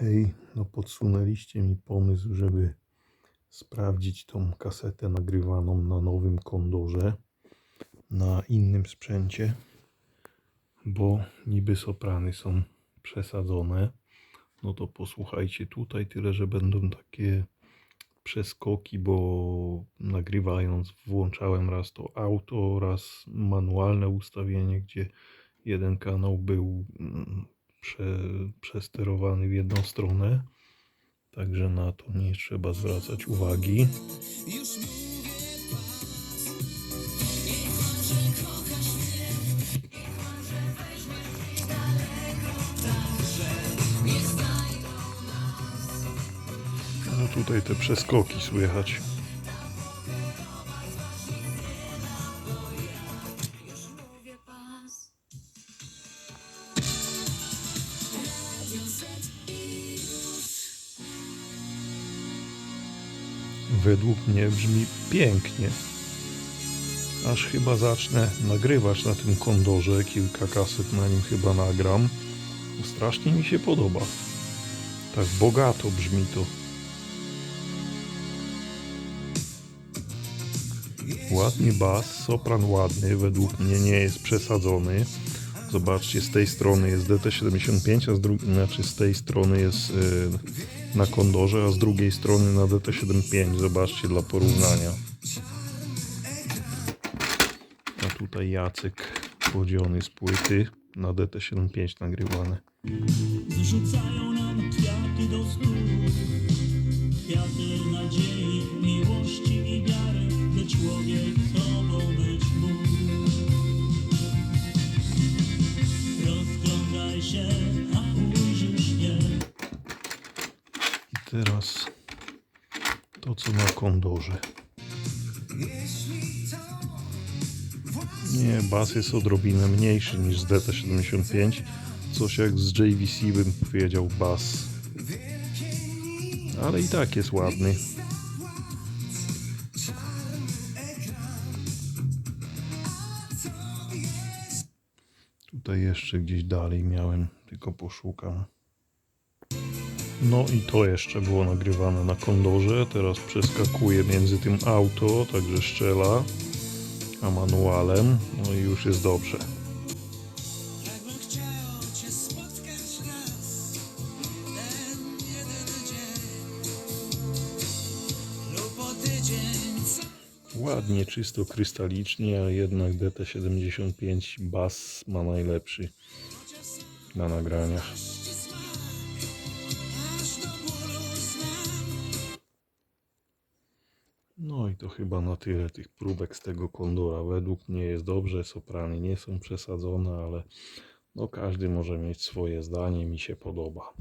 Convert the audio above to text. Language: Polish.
Hej, no podsunęliście mi pomysł, żeby sprawdzić tą kasetę nagrywaną na nowym kondorze, na innym sprzęcie, bo niby soprany są przesadzone. No to posłuchajcie tutaj, tyle że będą takie przeskoki, bo nagrywając włączałem raz to auto, raz manualne ustawienie, gdzie jeden kanał był mm, prze, przesterowany w jedną stronę. Także na to nie trzeba zwracać uwagi. No tutaj te przeskoki słychać. Według mnie brzmi pięknie. Aż chyba zacznę nagrywać na tym kondorze. Kilka kaset na nim chyba nagram. Strasznie mi się podoba. Tak bogato brzmi to. Ładny bas, sopran ładny, według mnie nie jest przesadzony. Zobaczcie, z tej strony jest DT75, a z drugiej, znaczy z tej strony jest y, na kondorze, a z drugiej strony na DT75. Zobaczcie dla porównania. A tutaj Jacek podzielony z płyty na DT75 nagrywane. Wyrzucają nam kwiaty do stóp Kwiaty nadziei, miłości i wiary By człowiek sobą być mógł Rozglądaj się, teraz to co na kondorze. Nie, bas jest odrobinę mniejszy niż z DT75. Coś jak z JVC bym powiedział bas. Ale i tak jest ładny. Tutaj jeszcze gdzieś dalej miałem, tylko poszukam. No i to jeszcze było nagrywane na kondorze. Teraz przeskakuję między tym auto, także szczela, a manualem. No i już jest dobrze. Ładnie, czysto krystalicznie, a jednak DT75 bas ma najlepszy na nagraniach. I to chyba na tyle tych próbek z tego kondora. Według mnie jest dobrze, soprany nie są przesadzone, ale no każdy może mieć swoje zdanie, mi się podoba.